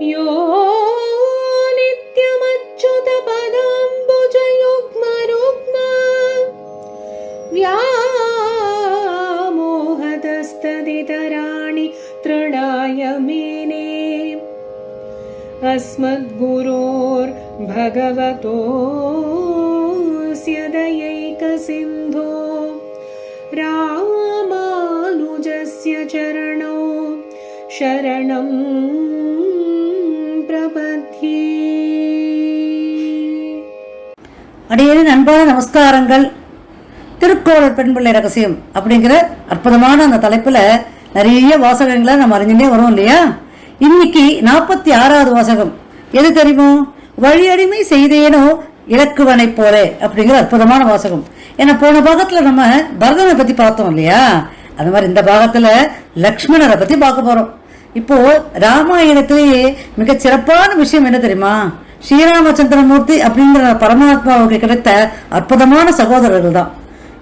यो नित्यमच्युतपदाम्बुजयुग्मरुग्म व्यामोहतस्तदितराणि तृणाय मेने अस्मद्गुरोर्भगवतोऽस्य दयैकसिन्धो रामानुजस्य चरणौ शरणं அடியேன் அன்பான நமஸ்காரங்கள். திருக்கோளர் பெண்பிள்ளை ரகசியம் அப்படிங்கிற அற்புதமான அந்த தலைப்புல நிறைய வாசகங்களை நம்ம அறிஞ்சுட்டே வரோம் இல்லையா? இன்னைக்கு நாற்பத்தி ஆறாவது வாசகம். எது தெரியுமோ? வழியடிமை செய்தேனோ இலக்குவனை போலே அப்படிங்கிற அற்புதமான வாசகம். ஏன்னா போன பாகத்துல நம்ம பரதனை பத்தி பார்த்தோம் இல்லையா? அது மாதிரி இந்த பாகத்துல லக்ஷ்மணரை பத்தி பார்க்க போறோம். இப்போ ராமாயணத்திலேயே மிக சிறப்பான விஷயம் என்ன தெரியுமா? ஸ்ரீராமச்சந்திரமூர்த்தி அப்படிங்கிற பரமாத்மாவுக்கு கிடைத்த அற்புதமான சகோதரர்கள் தான்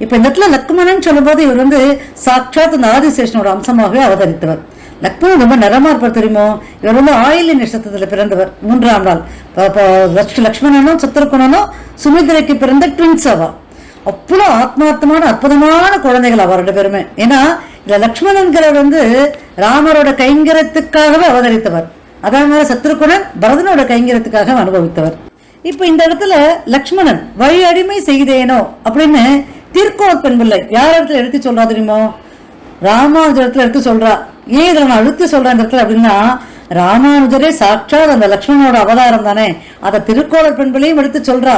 இப்ப இந்த இடத்துல லக்மணன் சொல்லும்போது இவர் வந்து சாட்சாத் இந்த ஆதிசேஷனோட அம்சமாகவே அவதரித்தவர். லக்மணன் ரொம்ப நிறமா இருப்பார் தெரியுமோ? இவர் வந்து ஆயில்ய நட்சத்திரத்தில் பிறந்தவர் மூன்றாம் நாள். லக்ஷ்மணனும் சத்திரகுணனும் சுமித்ரைக்கு பிறந்த ட்வின்ஸ் அவா. அவ்வளோ ஆத்மார்த்தமான அற்புதமான குழந்தைகள் அவரோட ரெண்டு பேருமே. ஏன்னா இந்த லக்ஷ்மணன்கிறவர் வந்து ராமரோட கைங்கரத்துக்காகவே அவதரித்தவர். அதே மாதிரி சத்ருகுணன் பரதனோட கைங்கரத்துக்காக அனுபவித்தவர். இப்போ இந்த இடத்துல லக்ஷ்மணன் வழி அடிமை செய்தேனோ? அப்படின்னு திருக்கோட் பெண்பிள்ளை யார் இடத்துல எடுத்து சொல்றா தெரியுமோ? ராமானுஜரத்துல எடுத்து சொல்றா. ஏன் இதில் நான் அழுத்து சொல்றேன் இந்த இடத்துல அப்படின்னா ராமானுஜரே சாட்சாத் அந்த லக்ஷ்மணனோட அவதாரம் தானே. அதை திருக்கோளர் பெண்களையும் எடுத்து சொல்றா.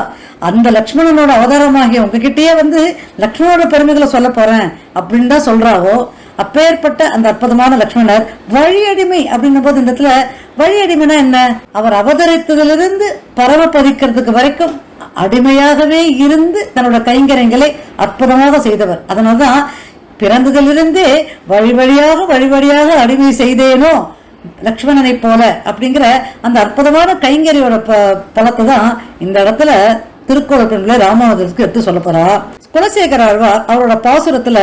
அந்த லக்ஷ்மணனோட அவதாரமாகிய உங்ககிட்டயே வந்து லக்ஷ்மணோட பெருமைகளை சொல்ல போறேன் அப்படின்னு தான் சொல்றாவோ அப்பேற்பட்ட அந்த அற்புதமான லக்ஷ்மணர் வழியடிமை அப்படின்னும் போது இந்த இடத்துல வழியடிமைனா என்ன? அவர் அவதரித்ததிலிருந்து பரமபதிக்கிறதுக்கு வரைக்கும் அடிமையாகவே இருந்து தன்னோட கைங்கரங்களை அற்புதமாக செய்தவர். அதனால்தான் பிறந்ததிலிருந்தே வழி வழியாக வழி வழியாக அடிமை செய்தேனோ லக்ஷ்மணனை போல அப்படிங்கிற அந்த அற்புதமான கைங்கரியோட ப பலத்தை தான் இந்த இடத்துல திருக்கோளப்பின்ல ராமாவதற்கு எடுத்து சொல்ல போறா. குலசேகர ஆழ்வார் அவரோட பாசுரத்துல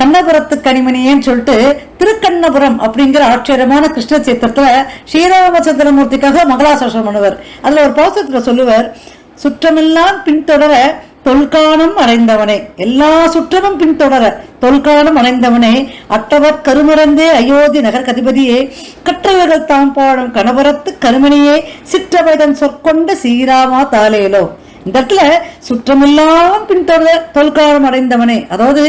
கண்ணபுரத்து கனிமணியேன்னு சொல்லிட்டு திருக்கண்ணபுரம் அப்படிங்கிற ஆச்சரியமான கிருஷ்ண சேத்திரத்துல ஸ்ரீராமச்சந்திரமூர்த்திக்காக மகளாசோஷம் பண்ணுவர். அதுல ஒரு பாசுரத்துல சொல்லுவார் சுற்றமெல்லாம் பின்தொடர தொல்காணம் அடைந்தவனே. எல்லா சுற்றமும் பின்தொடர தொல்காணம் அடைந்தவனே. அட்டவர் கருமறந்தே அயோத்தி நகர் கதிபதியே. கற்றவர்கள் தாம் பாடும் கணவரத்து கருமணியே. சிற்றவைதன் சொற்கொண்ட சீராமா தாலேலோ இந்த இடத்துல சுற்றமெல்லாம் பின்தொடர தொல்காலம் அடைந்தவனே. அதாவது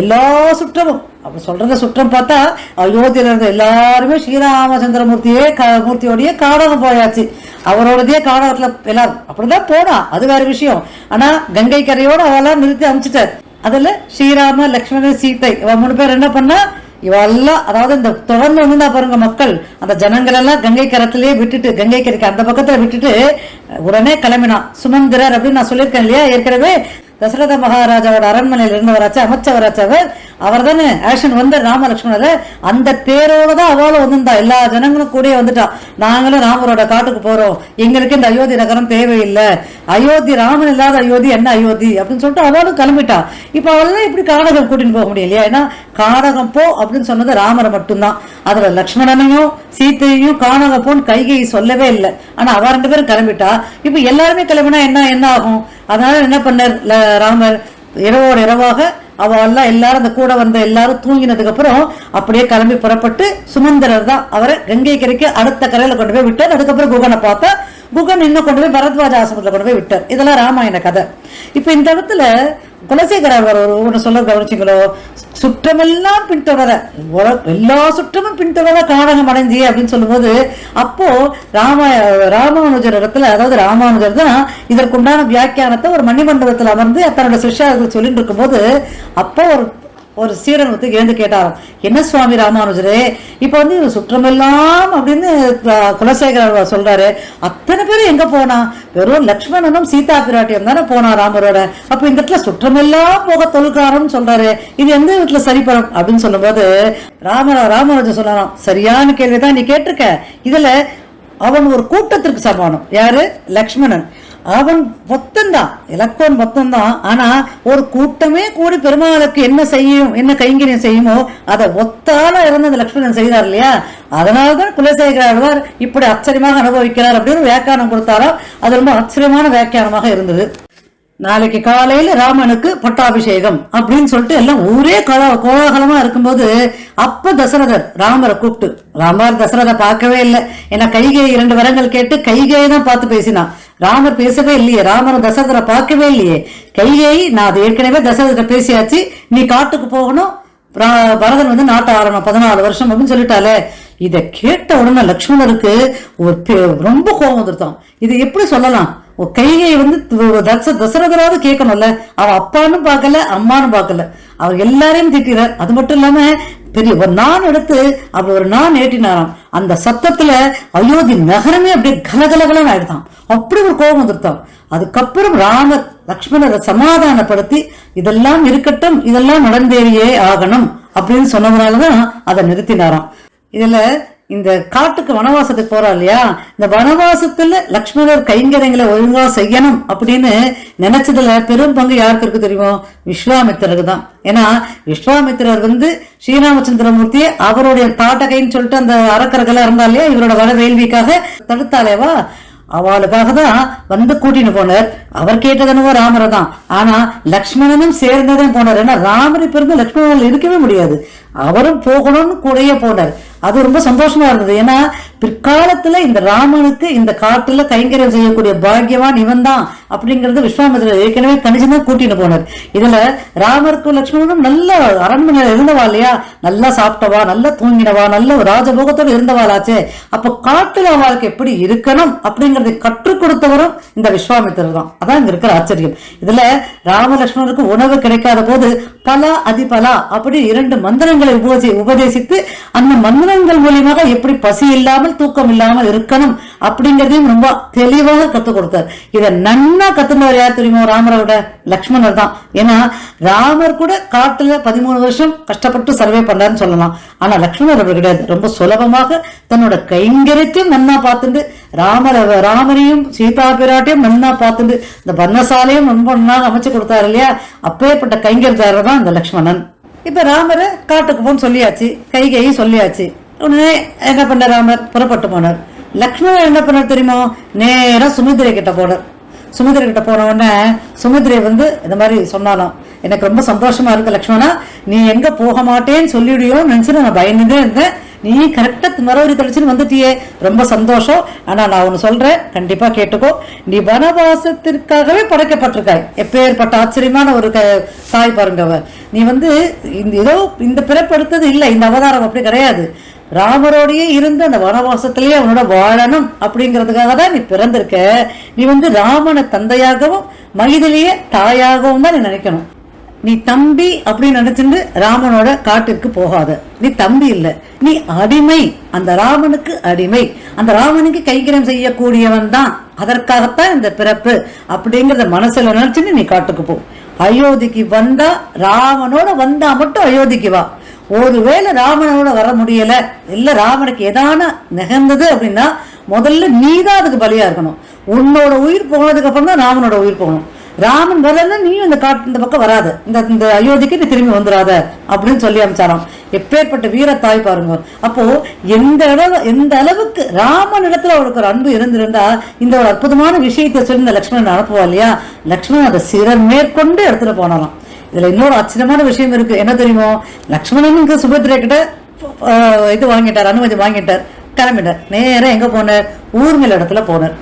எல்லா சுற்றமும் அப்ப சொல்றத சுற்றம் பார்த்தா அயோத்தியில இருந்த எல்லாருமே ஸ்ரீராமச்சந்திரமூர்த்தியே க மூர்த்தியோடய காடகம் போயாச்சு. அவரோடதே காடகத்துல எல்லாரும் அப்படிதான் போனா. அது வேற விஷயம். ஆனா கங்கை கரையோட அவெல்லாம் நிறுத்தி அமிச்சிட்டார். அதுல ஸ்ரீராம லக்ஷ்மணன் சீத்தை மூணு பேர் என்ன பண்ணா இவெல்லாம் அதாவது இந்த தொடர்ந்து வந்திருந்தா பாருங்க மக்கள் அந்த ஜனங்கள் எல்லாம் கங்கை கரத்திலேயே விட்டுட்டு கங்கை கரைக்கு அந்த பக்கத்துல விட்டுட்டு உடனே கிளம்பினான். சுமந்திரர் அப்படின்னு நான் சொல்லியிருக்கேன் இல்லையா? ஏற்கனவே தசரத மகாராஜாவோட அரண்மனையில் இருந்தவராச்சு அமைச்சவராச்சு அவர் அவர் தானே ஆக்ஷன் வந்த ராமலட்சுமணர் அந்த பேரோட தான் அவளும் வந்திருந்தா. எல்லா ஜனங்களும் கூடயே வந்துட்டான் நாங்களும் ராமரோட காட்டுக்கு போறோம். எங்களுக்கு இந்த அயோத்தி நகரம் தேவையில்லை. அயோத்தி ராமன் இல்லாத அயோத்தி என்ன அயோத்தி அப்படின்னு சொல்லிட்டு அவளும் கிளம்பிட்டா. இப்போ அவளெல்லாம் இப்படி காடகம் கூட்டின்னு போக முடியலையா ஏன்னா காடகம் போ அப்படின்னு சொன்னது ராமரை மட்டும்தான். அதுல லக்ஷ்மணனையும் சீத்தையும் காணகம் போன்னு கைகை சொல்லவே இல்லை. ஆனா அவ ரெண்டு பேரும் கிளம்பிட்டா. இப்போ எல்லாருமே கிளம்பினா என்ன என்ன ஆகும்? அதனால் என்ன பண்ணார்? ராமர் இரவோடு இரவாக அவெல்லாம் எல்லாரும் அந்த கூட வந்த எல்லாரும் தூங்கினதுக்கு அப்புறம் அப்படியே கிளம்பி புறப்பட்டு சுமந்திரர் தான் அவரை கங்கை கரைக்கு அடுத்த கரையில் கொண்டு போய் விட்டார். அதுக்கப்புறம் குகனை பார்த்தா குகன் இன்னும் கொண்டு போய் பரத்வாஜ ஆசிரமத்தில் கொண்டு போய் விட்டார். இதெல்லாம் ராமாயண கதை. இப்போ இந்த இடத்துல குலசேகரர் ஒரு ஒன்று சொல்ல கவனிச்சிங்களோ? சுற்றமெல்லாம் பின்தொடர எல்லா சுற்றமும் பின்தொடர காரகம் அடைஞ்சி அப்படின்னு சொல்லும்போது அப்போ ராம ராமானுஜர் இடத்துல அதாவது ராமானுஜர் தான் இதற்குண்டான வியாக்கியானத்தை ஒரு மணிமண்டபத்தில் அமர்ந்து தன்னோட சிஷ்யார்கள் சொல்லிட்டு இருக்கும்போது அப்போ ஒரு ஒரு சீடன் வந்து எழுந்து கேட்டாராம். என்ன சுவாமி ராமானுஜரே இப்போ வந்து இவர் சுற்றமெல்லாம் அப்படின்னு குலசேகரர் சொல்றாரு. அத்தனை பேரும் எங்க போனா? வெறும் லக்ஷ்மணனும் சீதா பிராட்டியம் தானே போனா ராமரோட. அப்போ இந்த இடத்துல சுற்றமெல்லாம் போக தொல்காரம்னு சொல்றாரு. இது எந்த இடத்துல சரிப்படும் அப்படின்னு சொல்லும்போது ராம ராமானுஜர் சொல்லலாம் சரியான கேள்விதான் நீ கேட்டிருக்க. இதுல அவன் ஒரு கூட்டத்திற்கு சமானம் யாரு? லக்ஷ்மணன். அவன் மொத்தந்தான் இலக்கோன் மொத்தந்தான் ஆனால் ஒரு கூட்டமே கூடி பெருமாளுக்கு என்ன செய்யும் என்ன கைங்கரியம் செய்யுமோ அதை ஒத்தால இறந்து அந்த லக்ஷ்மணன் செய்தார் இல்லையா? அதனால்தான் குலசேகர ஆழ்வார் இப்படி ஆச்சரியமாக அனுபவிக்கிறார் அப்படின்னு வியாக்கியானம் கொடுத்தாரோ? அது ரொம்ப ஆச்சரியமான வியாக்கியானமாக இருந்தது. நாளைக்கு காலையில ராமனுக்கு பட்டாபிஷேகம் அப்படின்னு சொல்லிட்டு எல்லாம் ஊரே கோலா கோலாகலமா இருக்கும்போது அப்ப தசரதர் ராமரை கூப்பிட்டு ராமர் தசரதை பார்க்கவே இல்லை. ஏன்னா கைகை இரண்டு வரங்கள் கேட்டு கைகையை தான் பார்த்து பேசினான். ராமர் பேசவே இல்லையே. ராமர் தசரதரை பார்க்கவே இல்லையே. கையை நான் அது ஏற்கனவே தசரதரை பேசியாச்சு. நீ காட்டுக்கு போகணும். பரதன் வந்து நாட்ட ஆரம்பம் பதினாலு வருஷம் அப்படின்னு சொல்லிட்டாலே. இதை கேட்ட உடனே லக்ஷ்மணருக்கு ஒரு ரொம்ப கோபம் வந்துருத்தான் இது எப்படி சொல்லலாம்? கைகை வந்து தச தசரதராவது கேட்கணும்ல. அவ அப்பான்னு பார்க்கல அம்மான்னு பார்க்கல. அவர் எல்லாரையும் திட்டிறார். அது மட்டும் இல்லாம பெரிய ஒரு நான் எடுத்து அப்படி ஒரு நான் ஏட்டினாராம் அந்த சத்தத்துல அயோத்தி நகரமே அப்படியே கலகலகலன்னு ஆயிடுதான். அப்படி ஒரு கோபம் வந்துருத்தான். அதுக்கப்புறம் ராம லக்ஷ்மணரை சமாதானப்படுத்தி இதெல்லாம் இருக்கட்டும் இதெல்லாம் நடந்தேறியே ஆகணும் அப்படின்னு சொன்னதுனாலதான் அதை நிறுத்தினாராம். இதுல இந்த காட்டுக்கு வனவாசத்துக்கு போறா இல்லையா? இந்த வனவாசத்துல லக்ஷ்மணர் கைங்கரைங்களை ஒழுங்கா செய்யணும் அப்படின்னு நினைச்சதுல பெரும் பங்கு யாருக்கு இருக்கு தெரியும்? விஸ்வாமித்திரருக்கு தான் ஏன்னா விஸ்வாமித்திரர் வந்து ஸ்ரீராமச்சந்திரமூர்த்தி அவருடைய பாட்டகைன்னு சொல்லிட்டு அந்த அரக்கர்கள் இருந்தா இல்லையா? இவரோட வர வேள்விக்காக தடுத்தாலேவா அவளுக்காக தான் வந்து கூட்டின்னு போனார். அவர் கேட்டதனவோ ராமரை தான். ஆனா லக்ஷ்மணனும் சேர்ந்ததே போனார். ஏன்னா ராமரை இருந்து லக்ஷ்மணன் இருக்கவே முடியாது. அவரும் போகணும்னு கூடயே போனார். அது ரொம்ப சந்தோஷமா இருந்தது. ஏன்னா பிற்காலத்துல இந்த ராமனுக்கு இந்த காட்டுல கைங்கரியம் செய்யக்கூடிய பாக்கியவான் இவன் தான் அப்படிங்கறது விஸ்வாமித்திரர் ஏற்கனவே கணிச்சுதான் கூட்டிட்டு போனார். இதுல ராமருக்கும் லட்சுமணனும் நல்ல அரண்மனையில இருந்தவா இல்லையா? நல்லா சாப்பிட்டவா நல்லா தூங்கினவா நல்ல ஒரு ராஜபோகத்தோடு இருந்தவாளாச்சே. அப்ப காட்டுல அவளுக்கு எப்படி இருக்கணும் அப்படிங்கறதை கற்றுக் கொடுத்தவரும் இந்த விஸ்வாமித்திரர் தான். அதான் இங்க இருக்கிற ஆச்சரியம். இதுல ராமலட்சுமணருக்கு உணவு கிடைக்காத போது பல அதிபலா அப்படி இரண்டு மந்திரங்களை உபதேசித்து அந்த மந்திரங்கள் மூலியமாக எப்படி பசி இல்லாமல் தூக்கம் இல்லாமல் இருக்கணும் அப்படிங்கறதையும் ரொம்ப தெளிவாக கத்துக் கொடுத்தார். இதை நன்னா கத்துனவர் யார் தெரியுமோ? ராமரோட லக்ஷ்மணர் தான். ஏன்னா ராமர் கூட காட்டுல பதிமூணு வருஷம் கஷ்டப்பட்டு சர்வே பண்ணாருன்னு சொல்லலாம். ஆனா லக்ஷ்மணர் அவர் கிடையாது. ரொம்ப சுலபமாக தன்னோட கைங்கரத்தையும் நன்னா பார்த்துட்டு ராமர ராமரையும் சீதா பிராட்டையும் நன்னா பார்த்துட்டு இந்த பர்ணசாலையும் ரொம்ப நன்னாக அமைச்சு கொடுத்தாரு இல்லையா? அப்பேற்பட்ட கைங்கரித்தாரர் தான் இந்த லக்ஷ்மணன். இப்ப ராமரை காட்டுக்கு போன்னு சொல்லியாச்சு. கைகையும் சொல்லியாச்சு. உடனே என்ன பண்ண ராமர்? புறப்பட்டு போனார். லக்ஷ்மணன் என்ன பண்ணார் தெரியுமா? நேராக சுமித்திரை கிட்ட போனார். சுமித்திரை கிட்ட போன உடனே சுமித்திரை வந்து இந்த மாதிரி சொன்னாலாம் எனக்கு ரொம்ப சந்தோஷமா இருக்கு லக்ஷ்மணா. நீ எங்க போக மாட்டேன்னு சொல்லிடுயோ நினைச்சு நான் பயந்துட்டே இருந்தேன். நீ கரெக்டா மரவரி தெளிச்சுன்னு வந்துட்டியே. ரொம்ப சந்தோஷம். ஆனா நான் ஒன்னு சொல்றேன். கண்டிப்பா கேட்டுக்கோ. நீ வனவாசத்திற்காகவே படைக்கப்பட்டிருக்காய். எப்பேற்பட்ட ஆச்சரியமான ஒரு க தாய் பாருங்க நீ வந்து இந்த ஏதோ இந்த பிறப்படுத்தது இல்லை. இந்த அவதாரம் அப்படி கிடையாது. ராமரோடையே இருந்து அந்த வனவாசத்திலேயே அவனோட வாழணும் அப்படிங்கிறதுக்காக தான் நீ பிறந்திருக்க. நீ வந்து ராமனை தந்தையாகவும் மைதிலியே தாயாகவும் தான் நீ நினைக்கணும். நீ தம்பி அப்படின்னு நினைச்சிட்டு ராமனோட காட்டிற்கு போகாத. நீ தம்பி இல்ல. நீ அடிமை. அந்த ராமனுக்கு அடிமை. அந்த ராமனுக்கு கைகரம் செய்யக்கூடியவன் தான். அதற்காகத்தான் இந்த பிறப்பு அப்படிங்கறத மனசுல நினைச்சுட்டு நீ காட்டுக்கு போ. அயோத்திக்கு வந்தா ராமனோட வந்தா மட்டும் அயோத்திக்கு வா. ஒருவேளை ராமனோட வர முடியல இல்ல ராமனுக்கு எதான நிகழ்ந்தது அப்படின்னா முதல்ல நீதான் அதுக்கு பலியா இருக்கணும். உன்னோட உயிர் போனதுக்கு அப்புறம் தான் ராமனோட உயிர் போகணும். ராமன் வரலன்னா நீயும் இந்த காட்டு இந்த பக்கம் வராத. இந்த இந்த அயோத்திக்கு நீ திரும்பி வந்துடாத அப்படின்னு சொல்லி அமைச்சாராம். எப்பேற்பட்ட தாய் பாருங்க. அப்போ எந்த அளவு எந்த அளவுக்கு ராமன் இடத்துல அவளுக்கு ஒரு அன்பு இருந்திருந்தா இந்த ஒரு அற்புதமான விஷயத்தை சொல்லி இந்த லக்ஷ்மணன் அனுப்புவா இல்லையா? லக்ஷ்மணன் அதை சிறர் மேற்கொண்டு எடுத்துட்டு போனாலாம் இதுல இன்னொரு ஆச்சரியமான விஷயம் இருக்கு. என்ன தெரியுமோ? லக்ஷ்மணனுக்கு சுபத்ரே கிட்ட இது வாங்கிட்டார் அனுமதி வாங்கிட்டார். கிளம்பிட்டார். நேரம் எங்க போனார்? ஊர்மலை இடத்துல போனார்.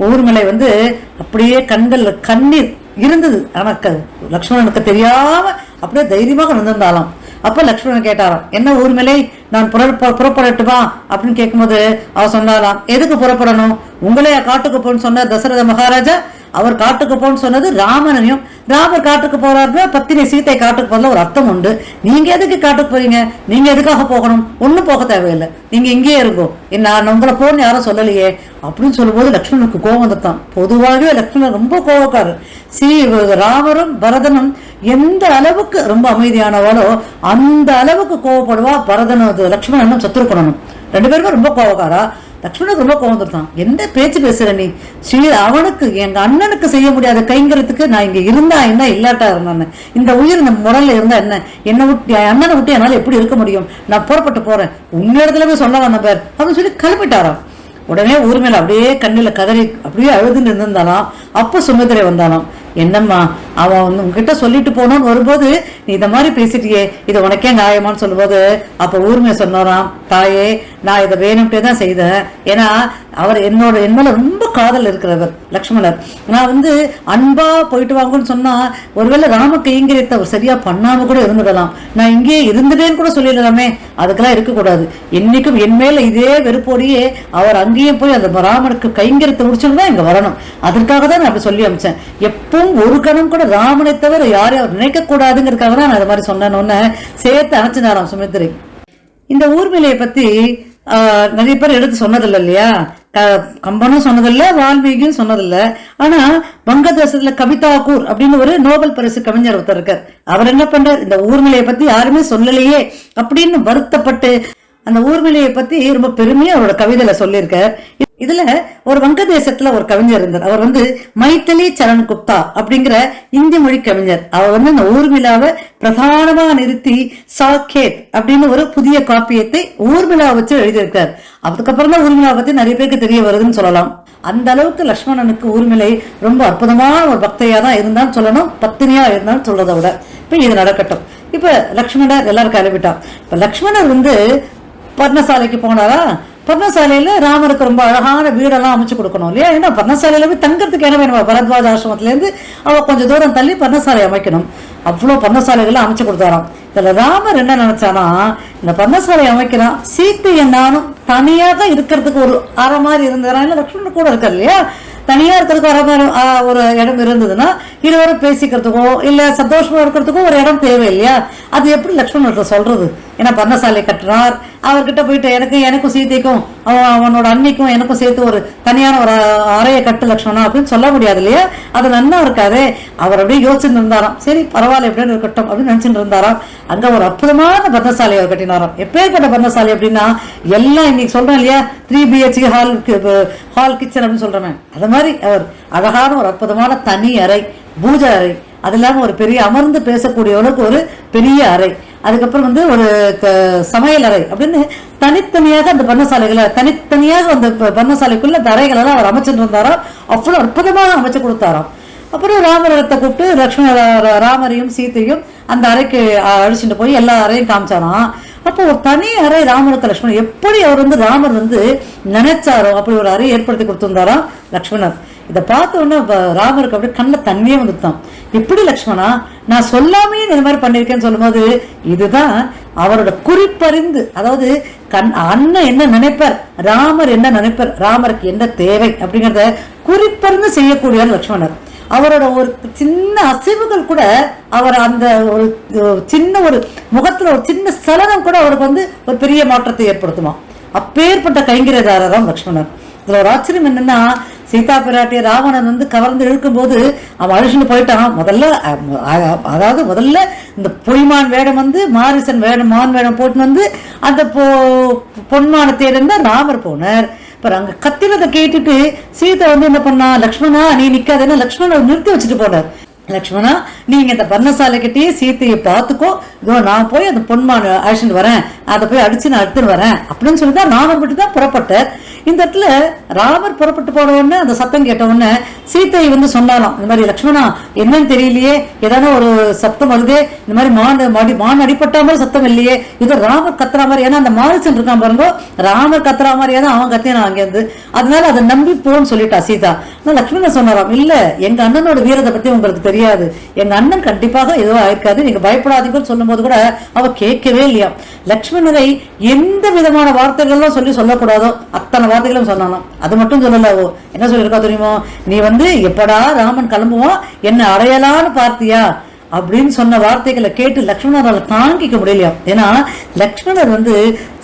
ஊர்மிளை வந்து அப்படியே கண்கள் கண்ணீர் இருந்தது. ஆனா க- லக்ஷ்மணனுக்கு தெரியாம அப்படியே தைரியமாக இருந்திருந்தாலாம் அப்ப லக்ஷ்மணன் கேட்டாராம் என்ன ஊர்மலை நான் புற- புறப்படட்டுமா? அப்படின்னு கேட்கும்போது அவ சொன்னாலாம் எதுக்கு புறப்படணும்? உங்களே காட்டுக்கு போன்னு சொன்ன தசரத மகாராஜா அவர் காட்டுக்கு போன்னு சொன்னது ராமனையும் ராமர் காட்டுக்கு போறாருன்னா பத்தினி சீத்தை காட்டுக்கு போறதுல ஒரு அர்த்தம் உண்டு. நீங்க எதுக்கு காட்டுக்கு போறீங்க? நீங்க எதுக்காக போகணும்? ஒன்றும் போக தேவையில்லை. நீங்க இங்கேயே இருக்கோ நான் உங்களை போன்னு யாரும் சொல்லலையே. அப்படின்னு சொல்லும்போது லக்ஷ்மணனுக்கு கோபம் வந்துட்டான். பொதுவாகவே லக்ஷ்மணன் ரொம்ப கோபக்காரர் ஸ்ரீ ராமரும் பரதனும் எந்த அளவுக்கு ரொம்ப அமைதியானவாளோ அந்த அளவுக்கு கோவப்படுவா பரதனும் அது லக்ஷ்மணனும் ரெண்டு பேருமே ரொம்ப கோவக்காரா? லக்ஷ்மணுக்கு ரொம்ப கோபம் கொடுத்தான் என்ன பேச்சு பேசுற நீ? ஸ்ரீ அவனுக்கு எங்க அண்ணனுக்கு செய்ய முடியாத கைங்கிறதுக்கு நான் இங்க இருந்தா என்ன? இல்லாட்டா இருந்தானே? இந்த உயிர் இந்த முரல்ல இருந்தா என்ன? என்னை விட்டு என் அண்ணனை விட்டு என்னால எப்படி இருக்க முடியும்? நான் புறப்பட்டு போறேன். உன்னிடத்துல போய் சொல்ல வந்த பேர். அப்படின்னு சொல்லி கிளம்பிட்டாராம் உடனே ஊர் மேல அப்படியே கண்ணில் கதறி அப்படியே அழுதுன்னு இருந்திருந்தாலாம் அப்போ சுமித்திரை வந்தாலாம். என்னம்மா அவன் வந்து உங்ககிட்ட சொல்லிட்டு போனோன்னு வரும்போது நீ இந்த மாதிரி பேசிட்டியே இது உனக்கே நியாயமான்னு சொல்லும்போது அப்போ ஊர்மையை சொன்னாராம் தாயே நான் இதை வேணும்ட்டே தான் செய்தேன். ஏன்னா அவர் என்னோட என் மேல ரொம்ப காதல் இருக்கிறவர் லக்ஷ்மணர். நான் வந்து அன்பா போயிட்டு வாங்கன்னு சொன்னா ஒருவேளை ராம கைங்கரியத்தை அவர் சரியா பண்ணாமல் கூட இருந்துடலாம். நான் இங்கேயே இருந்துட்டேன்னு கூட சொல்லிடலாமே. அதுக்கெல்லாம் இருக்கக்கூடாது. இன்னைக்கும் என் மேல இதே வெறுப்போடையே அவர் அங்கேயே போய் அந்த ராமனுக்கு கைங்கரியத்தை முடிச்சுட்டு தான் இங்கே வரணும். அதற்காக தான் நான் அப்படி சொல்லி அமிச்சேன். எப்பவும் ஒரு கணம் கூட ராமனை தவிர யாரையும் அவர் நினைக்க கூடாதுங்கிறதுக்காக தான் நான் அது மாதிரி சொன்னேன்னு சேர்த்து அணைச்சினாராம் சுமித்ரி இந்த ஊர்மிலையை பத்தி நிறைய பேர் எடுத்து சொன்னதில்லை இல்லையா? க- கம்பனும் சொன்னதில்லை வால்மீகியும் சொன்னதில்லை. ஆனால் வங்கதேசத்துல கவிதாக்கூர் அப்படின்னு ஒரு நோபல் பரிசு கவிஞர் ஒருத்தர் இருக்கார். அவர் என்ன பண்றார்? இந்த ஊர்மிலையை பத்தி யாருமே சொல்லலையே அப்படின்னு வருத்தப்பட்டு அந்த ஊர்மிலையை பத்தி ரொம்ப பெருமையா அவரோட கவிதையில சொல்லியிருக்கார். இதுல ஒரு வங்கதேசத்துல ஒரு கவிஞர் இருந்தார். அவர் வந்து மைத்திலி சரண் குப்தா அப்படிங்கிற இந்தி மொழி கவிஞர். அவர் வந்து இந்த ஊர்மிழாவை பிரதானமா நிறுத்தி சாக்கேத் அப்படின்னு ஒரு புதிய காப்பியத்தை ஊர்மிழா வச்சு எழுதியிருக்கார். அதுக்கப்புறம் தான் ஊர்மிளா பத்தி நிறைய பேருக்கு தெரிய வருதுன்னு சொல்லலாம். அந்த அளவுக்கு லக்ஷ்மணனுக்கு ஊர்மிளை ரொம்ப அற்புதமான ஒரு பக்தையா தான் இருந்தான்னு சொல்லணும். பத்தினியா இருந்தான்னு சொல்றதை விட. இப்ப இது நடக்கட்டும். இப்ப லக்ஷ்மணர் எல்லாரும் கிளம்பிட்டான் இப்ப லக்ஷ்மணர் வந்து பர்ணசாலைக்கு போனாரா? பர்ணசாலையில ராமருக்கு ரொம்ப அழகான வீடெல்லாம் அமைச்சு கொடுக்கணும் இல்லையா? ஏன்னா பர்ணசாலையில போய் தங்கறதுக்கு என்ன வேணும்? பரத்வாஜ ஆசிரமத்துல இருந்து அவ கொஞ்சம் தூரம் தள்ளி பர்ணசாலை அமைக்கணும். அவ்வளோ பர்ணசாலைகள்லாம் அமைச்சு கொடுத்தாராம். இதுல ராமர் என்ன நினைச்சானா இந்த பர்ணசாலை அமைக்கிறான் சீத்தை நானும் தனியாக இருக்கிறதுக்கு ஒரு அற மாதிரி இருந்ததுனா இல்ல லக்ஷ்மணன் கூட இருக்கார் இல்லையா? தனியா இருக்கிறதுக்கு ஒரு மாதிரி ஒரு இடம் இருந்ததுன்னா இருவரும் பேசிக்கிறதுக்கோ இல்ல சந்தோஷமா இருக்கிறதுக்கோ ஒரு இடம் தேவை இல்லையா அது எப்படி லக்ஷ்மணர்கிட்ட சொல்றது? ஏன்னா பர்ணசாலை கட்டுறார் அவர்கிட்ட போயிட்டு எனக்கு எனக்கும் சீதைக்கும் அவன் அவனோட அன்னைக்கும் எனக்கும் சேர்த்து ஒரு தனியான ஒரு அறையை கட்டு லட்சணம் அப்படின்னு சொல்ல முடியாது இல்லையா? அது நன்னா இருக்காதே. அவர் அப்படியே யோசிச்சுட்டு இருந்தாராம். சரி பரவாயில்ல எப்படின்னு இருக்கட்டும் அப்படின்னு நினைச்சிட்டு இருந்தாராம். அங்க ஒரு அற்புதமான பந்தசாலை அவர் கட்டினாராம். எப்பேற்பட்ட பந்தசாலை அப்படின்னா எல்லாம் இன்னைக்கு சொல்றேன் இல்லையா? Three BHK hall hall kitchen அப்படின்னு சொல்றேன் அது மாதிரி அவர் அழகான ஒரு அற்புதமான தனி அறை பூஜை அறை. அது இல்லாமல் ஒரு பெரிய அமர்ந்து பேசக்கூடிய அளவுக்கு ஒரு பெரிய அறை. அதுக்கப்புறம் வந்து ஒரு க- சமையல் அறை அப்படின்னு தனித்தனியாக அந்த பர்ணசாலைகளை தனித்தனியாக அந்த பர்ணசாலைக்குள்ள அந்த அறைகளெல்லாம் அவர் அமைச்சிட்டு இருந்தாராம் அவ்வளவு அற்புதமாக அமைச்சு கொடுத்தாராம். அப்புறம் ராமரத்தை கூப்பிட்டு லக்ஷ்மண ராமரையும் சீத்தையும் அந்த அறைக்கு அழிச்சுட்டு போய் எல்லா அறையும் காமிச்சாராம். அப்போ ஒரு தனி அறை ராமருக்கு லக்ஷ்மணன் எப்படி அவர் வந்து ராமர் வந்து நினைச்சாரோ அப்படி ஒரு அறை ஏற்படுத்தி கொடுத்துருந்தாராம் லக்ஷ்மணர். இதை பார்த்த உடனே ராமருக்கு அப்படியே கண்ணில் தண்ணியே வந்துட்டான். எப்படி லக்ஷ்மணா? நான் சொல்லாமே இந்த மாதிரி பண்ணியிருக்கேன்னு சொல்லும்போது இதுதான் அவரோட குறிப்பறிந்து அதாவது கண் அண்ணன் என்ன நினைப்பார் ராமர் என்ன நினைப்பார் ராமருக்கு என்ன தேவை அப்படிங்கிறத குறிப்பறிந்து செய்யக்கூடியவர் லக்ஷ்மணர். அவரோட ஒரு சின்ன அசைவுகள் கூட அவர் அந்த ஒரு சின்ன ஒரு முகத்தில் ஒரு சின்ன சலனம் கூட அவருக்கு வந்து ஒரு பெரிய மாற்றத்தை ஏற்படுத்துமா. அப்பேற்பட்ட கைங்கரியதாரராம் லக்ஷ்மணர். இதுல ஒரு ஆச்சரியம் என்னன்னா சீதா பிராட்டிய ராவணன் வந்து கவர்ந்து இழுக்கும்போது அவன் அழிச்சுட்டு போயிட்டான். முதல்ல அதாவது முதல்ல இந்த பொய்மான் வேடம் வந்து மாரிசன் வேடம் மான் வேடம் போட்டுன்னு வந்து அந்த பொ பொன்மான தேர்ந்த ராமர் போனார். அப்புறம் அங்க கத்தினதை கேட்டுட்டு சீதை வந்து என்ன பண்ணா லக்ஷ்மணா நீ நிக்காதேன்னு லக்ஷ்மணன் நிறுத்தி வச்சுட்டு போனார். லக்ஷ்மணா நீங்க இந்த பர்ணசாலைக்கிட்டேயே சீத்தையை பார்த்துக்கோ. இதோ நான் போய் அந்த பொன்மான் அழைச்சிட்டு வரேன். அதை போய் அடிச்சு நான் எடுத்துட்டு வரேன். அப்படின்னு சொல்லி தான் ராமர் மட்டும் தான் புறப்பட்டார். இந்த இடத்துல ராமர் புறப்பட்டு போன உடனே அந்த சத்தம் கேட்ட உடனே சீத்தை வந்து சொன்னாலாம் இந்த மாதிரி லக்ஷ்மணா என்னன்னு தெரியலையே. ஏதான ஒரு சத்தம் வருதே. இந்த மாதிரி மான் மடி மான் அடிப்பட்ட மாதிரி சத்தம் இல்லையே. இது ராமர் கத்துற மாதிரி. ஏன்னா அந்த மாரிசன் இருக்கான் பாருங்க. ராமர் கத்துற மாதிரியே தான் அவன் கத்தினான் அங்கேருந்து அதனால அதை நம்பி போன்னு சொல்லிட்டா சீதா. நான் லக்ஷ்மணன் சொன்னாராம் இல்ல எங்க அண்ணனோட வீரத்தை பத்தி உங்களுக்கு தெரியாது. எங்க அண்ணன் கண்டிப்பாக எதுவும் ஆயிருக்காது. நீங்க பயப்படாதீங்கன்னு சொல்லும்போது கூட அவ கேட்கவே இல்லையா? லக்ஷ்மணரை எந்த விதமான வார்த்தைகள்லாம் சொல்லி சொல்லக்கூடாதோ அத்தனை வார்த்தைகளும் சொன்னாலும் அது மட்டும் சொல்லல அவ. என்ன சொல்லியிருக்கா தெரியுமோ? நீ வந்து எப்படா ராமன் கிளம்புவான் என்ன அடையலான்னு பார்த்தியா? அப்படின்னு சொன்ன வார்த்தைகளை கேட்டு லக்ஷ்மணரால் தாங்கிக்க முடியலையா? ஏன்னா லக்ஷ்மணர் வந்து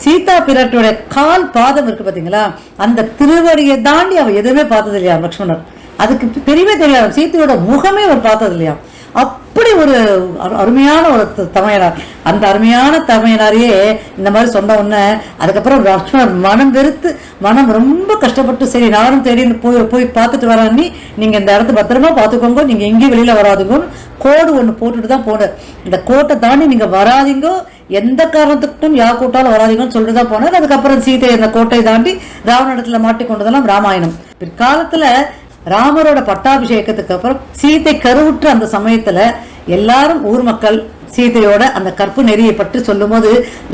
சீதா பிராட்டியோட கால் பாதம் இருக்கு பாத்தீங்களா? அந்த திருவடியை தாண்டி அவ எதுவுமே பார்த்தது இல்லையா லக்ஷ்மணர்? அதுக்கு தெரியவே தெரியாது. சீத்தையோட முகமே அவர் பார்த்தது இல்லையா அப்படி ஒரு அரு- அருமையான ஒரு தமையனார். அந்த அருமையான தமையனாரையே இந்த மாதிரி சொன்ன உடனே அதுக்கப்புறம் லக்ஷ்மணர் மனம் வெறுத்து மனம் ரொம்ப கஷ்டப்பட்டு சரி நானும் தேடி போய் போய் பார்த்துட்டு வரேன் நீங்கள் இந்த இடத்த பத்திரமா பார்த்துக்கோங்க நீங்கள் எங்கேயும் வெளியில் வராதுங்கன்னு கோடு ஒன்று போட்டுட்டு தான் போனார் இந்த கோட்டை தாண்டி நீங்கள் வராதீங்க எந்த காரணத்துக்கும் யார் கூட்டாலும் வராதீங்கன்னு சொல்லிட்டு தான் போனார் அதுக்கப்புறம் சீதை இந்த கோட்டை தாண்டி ராவணத்துல மாட்டிக்கொண்டதெல்லாம் ராமாயணம். பிற்காலத்தில் ராமரோட பட்டாபிஷேகத்துக்கு அப்புறம் சீதை கருவுற்ற அந்த சமயத்துல எல்லாரும் ஊர் மக்கள் சீதையோட அந்த கற்பு நெறியை பற்றி சொல்லும்போது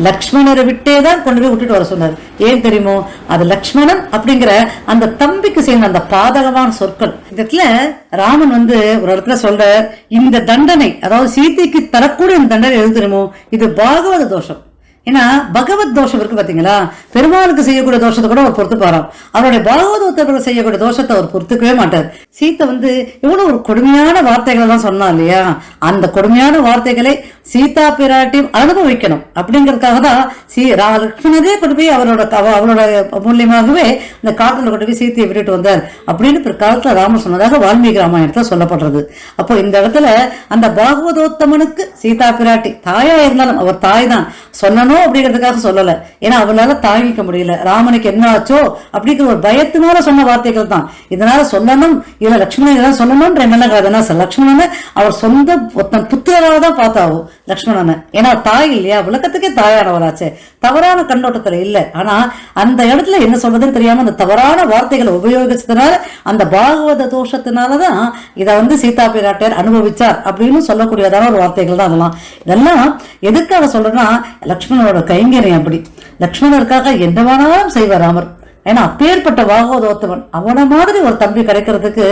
லக்ஷ்மணரை விட்டே தான் கொண்டு போய் விட்டுட்டு வர சொன்னார். ஏன் தெரியுமோ? அது லக்ஷ்மணன் அப்படிங்கிற அந்த தம்பிக்கு சேர்ந்த அந்த பாதகமான சொற்கள். இடத்துல ராமன் வந்து ஒரு இடத்துல சொல்ற இந்த தண்டனை அதாவது சீதைக்கு தரக்கூடிய இந்த தண்டனை எது தெரியுமோ? இது பாகவத தோஷம். ஏன்னா பகவத் தோஷம் இருக்கு பாத்தீங்களா? பெருமாளுக்கு செய்யக்கூடிய தோஷத்தை கூட அவர் பொறுத்து பாராம் அவருடைய பாகவதோத்தர்கள் செய்யக்கூடிய தோஷத்தை அவர் பொறுத்துக்கவே மாட்டார். சீத்தை வந்து எவ்வளவு ஒரு கொடுமையான வார்த்தைகளை தான் சொன்னா இல்லையா? அந்த கொடுமையான வார்த்தைகளை சீதா பிராட்டியும் அனுபவிக்கணும். அப்படிங்கிறதுக்காக தான் சீ லக்ஷ்மணரே கொண்டு போய் அவரோட அவரோட மூலியமாகவே இந்த காட்டில் கொண்டு போய் சீத்தையை விட்டுட்டு வந்தார். அப்படின்னு பிற்காலத்தில் ராமர் சொன்னதாக வால்மீகி ராமாயணத்தில் சொல்லப்படுறது. அப்போ இந்த இடத்துல அந்த பாகவதோத்தமனுக்கு சீதா பிராட்டி தாயா இருந்தாலும் அவர் தாய் தான். சொல்லணும் அப்படிங்கிறதுக்காக சொல்லலை. ஏன்னா அவளால தாங்கிக்க முடியல. ராமனுக்கு என்ன ஆச்சோ அப்படிங்கிற ஒரு பயத்தினால சொன்ன வார்த்தைகள் தான். இதனால சொல்லணும் இல்ல லக்ஷ்மணன் இதெல்லாம் சொல்லணும்ன்ற என்ன கதைனா லக்ஷ்மணனை அவர் சொந்த ஒருத்தன் புத்திரராக தான் பார்த்தாவோ லக்ஷ்மணனை. ஏன்னா தாய் இல்லையா? உலகத்துக்கே தாயானவராச்சே தவறான கண்ணோட்டத்துல இல்லை. ஆனா அந்த இடத்துல என்ன சொல்றதுன்னு தெரியாமல் அந்த தவறான வார்த்தைகளை உபயோகிச்சதுனால அந்த பாகவத தோஷத்தினாலதான் இதை வந்து சீதா பிராட்டியார் அனுபவிச்சார் அப்படின்னு சொல்லக்கூடியதான ஒரு வார்த்தைகள் தான் அதெல்லாம். இதெல்லாம் எதுக்காக சொல்றேன்னா லக்ஷ்மணனோட கைங்கரியம் அப்படி. லக்ஷ்மணருக்காக என்ன வேணாலும் செய்வார் ராமர். ஏன்னா அப்பேற்பட்ட பாகவதோத்தவன் அவனை மாதிரி ஒரு தம்பி கிடைக்கிறதுக்கு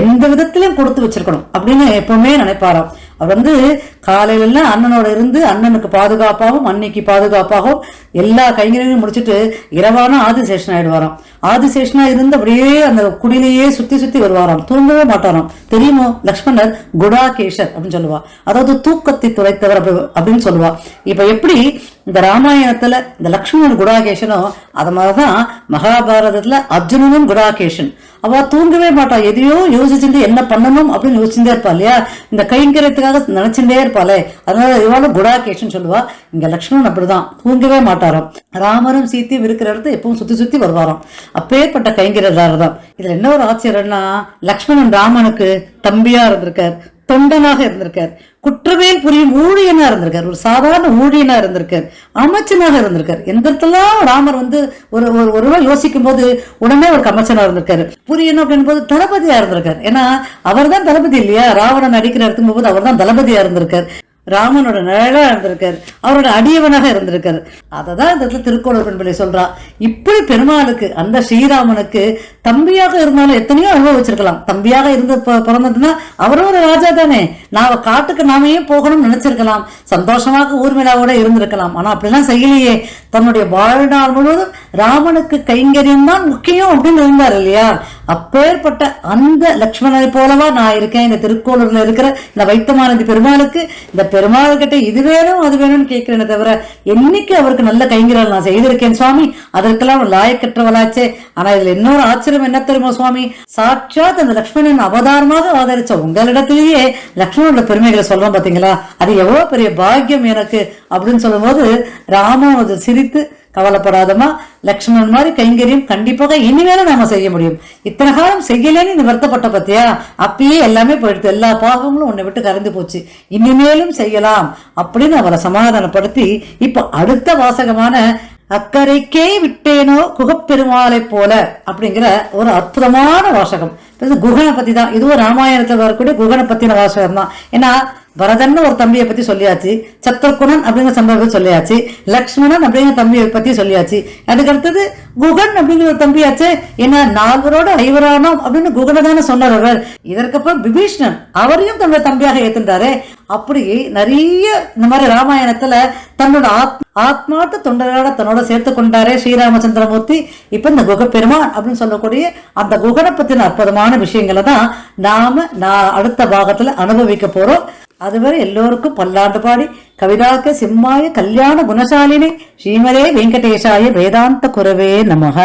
எந்த விதத்திலையும் கொடுத்து வச்சிருக்கணும் அப்படின்னு எப்பவுமே நினைப்பாராம். அவர் வந்து காலையிலலாம் அண்ணனோட இருந்து அண்ணனுக்கு பாதுகாப்பாகவும் அன்னைக்கு பாதுகாப்பாகவும் எல்லா கைங்கரையும் முடிச்சிட்டு இரவான ஆதிசேஷன் ஆயிடுவாராம். ஆதிசேஷனா இருந்து அப்படியே அந்த குடிலேயே சுத்தி சுத்தி வருவாராம். தூங்கவே மாட்டாராம். தெரியுமோ? லக்ஷ்மணர் குடாகேஷர் அப்படின்னு சொல்லுவா. அதாவது தூக்கத்தை துளைத்தவர் அப்படி- அப்படின்னு சொல்லுவா. இப்ப எப்படி இந்த ராமாயணத்துல இந்த லக்ஷ்மணன் குடாகேஷனும் அது மாதிரிதான் மகாபாரதத்துல அர்ஜுனனும் குடாகேஷன் அவ தூங்கவே மாட்டா. எதையோ யோசிச்சுட்டு என்ன பண்ணணும் அப்படின்னு யோசிச்சுட்டே இருப்பா இல்லையா? இந்த கைங்கரத்துக்காக நினைச்சுட்டே இருப்பாளே. அதனால இவாளும் குடாகேஷன் சொல்லுவா. இங்க லக்ஷ்மணன் அப்படிதான். தூங்கவே மாட்டாராம். ராமரும் சீத்தையும் இருக்கிற இடத்த எப்பவும் சுத்தி சுத்தி வருவாராம். அப்பேற்பட்ட கைங்கரியதாரர் இதுல என்ன ஒரு ஆச்சரியம்னா லக்ஷ்மணன் ராமனுக்கு தம்பியா இருந்திருக்கார். தொண்டனாக இருந்திருக்கார். குற்றவேல் புரியும் ஊழியனா இருந்திருக்கார். ஒரு சாதாரண ஊழியனா இருந்திருக்கார். அமைச்சனாக இருந்திருக்கார். எந்த இடத்துலாம் ராமர் வந்து ஒரு ஒரு ஒருவர் யோசிக்கும் போது உடனே ஒரு அமைச்சனா இருந்திருக்காரு. புரியணும் அப்படின் போது தளபதியா இருந்திருக்கார். ஏன்னா அவர் தான் தளபதி இல்லையா? ராவணன் அடிக்கிற இடத்துக்கும் போது அவர் தான் தளபதியா இருந்திருக்கார். ராமனோட நிழலா இருந்திருக்காரு. அவரோட அடியவனாக இருந்திருக்காரு. அதை தான் இந்த இடத்துல திருக்கோளர் பெண்பிள்ளை இப்படி பெருமாளுக்கு அந்த ஸ்ரீராமனுக்கு தம்பியாக இருந்தாலும் எத்தனையோ அனுபவிச்சிருக்கலாம். தம்பியாக இருந்து பிறந்ததுன்னா அவரும் ஒரு ராஜா தானே. நாம காட்டுக்கு நாமே போகணும்னு நினைச்சிருக்கலாம். சந்தோஷமாக ஊர்மிளாவோட இருந்திருக்கலாம். ஆனா அப்படிலாம் செய்யலையே. தன்னுடைய வாழ்நாள் முழுவதும் ராமனுக்கு கைங்கரியம் தான் முக்கியம் அப்படின்னு இருந்தார் இல்லையா? அப்பேற்பட்ட அந்த லக்ஷ்மணனை போலவா நான் இருக்கேன். இந்த திருக்கோளூர்ல இருக்கிற இந்த வைத்தமானதி பெருமாளுக்கு இந்த பெருமாள் கிட்ட இது வேணும் அது வேணும்னு கேட்கிறேனே தவிர என்னைக்கு அவருக்கு நல்ல கைங்கரால் நான் செய்திருக்கேன் சுவாமி? அதற்கெல்லாம் லாயக்கற்றவளாச்சே. ஆனா இதுல இன்னொரு ஆச்சரியம் என்ன தெரியுமா சுவாமி? சாட்சாத் அந்த லக்ஷ்மணன் அவதாரமாக அவதரிச்ச உங்களிடத்திலேயே லக்ஷ்மணனோட பெருமைகளை சொல்றோம் பாத்தீங்களா? அது எவ்வளவு பெரிய பாக்கியம் எனக்கு அப்படின்னு சொல்லும்போது ராமன் அது சிரித்து கவலைப்படாதமா லக்ஷ்மணன் மாதிரி கைங்கரியம் கண்டிப்பாக இனிமேலும் நாம செய்ய முடியும். இத்தனை காலம் செய்யலன்னு நீ வருத்தப்பட்ட பத்தியா? அப்பயே எல்லாமே போயிடுது. எல்லா பாகங்களும் உன்னை விட்டு கரைந்து போச்சு. இனிமேலும் செய்யலாம் அப்படின்னு அவரை சமாதானப்படுத்தி இப்ப அடுத்த வாசகமான அக்கறைக்கே விட்டேனோ குகப்பெருமாளை போல அப்படிங்கிற ஒரு அற்புதமான வாசகம். இது குகனை பத்தி தான் இதுவும் ராமாயணத்தில் வரக்கூடிய குகனை பத்தின வாசகம் தான் ஏன்னா பரதன்னு ஒரு தம்பியை பத்தி சொல்லியாச்சு சத்ருகுணன் அப்படிங்கிற சம்பவத்தை சொல்லியாச்சு லக்ஷ்மணன் அப்படிங்கிற தம்பியை பத்தி சொல்லியாச்சு. அதுக்கு அடுத்தது குகன் அப்படிங்கிற ஒரு தம்பியாச்சு ஏன்னா நால்வரோட ஐவரானோம் அப்படின்னு குகனை தானே சொன்னார் அவர். இதற்கப்புறம் விபீஷ்ணன் அவரையும் தன்னுடைய தம்பியாக ஏத்துட்டாரு அப்படி நிறைய இந்த மாதிரி ராமாயணத்துல தன்னோட ஆத் ஆத்மார்த்த தொண்டர்களோட தன்னோட சேர்த்து கொண்டாரே ஸ்ரீராமச்சந்திரமூர்த்தி. இப்ப இந்த குக பெருமான் அப்படின்னு சொல்லக்கூடிய அந்த குகனை பத்தின அற்புதமான விஷயங்களை தான் நாம நான் அடுத்த பாகத்துல அனுபவிக்க போறோம். அதுவரை எல்லோருக்கும் பல்லாண்டு பாடி கவிதாக்க சிம்மாய கல்யாண குணசாலினி ஸ்ரீமதே வெங்கடேஷாய வேதாந்த குரவே நமக.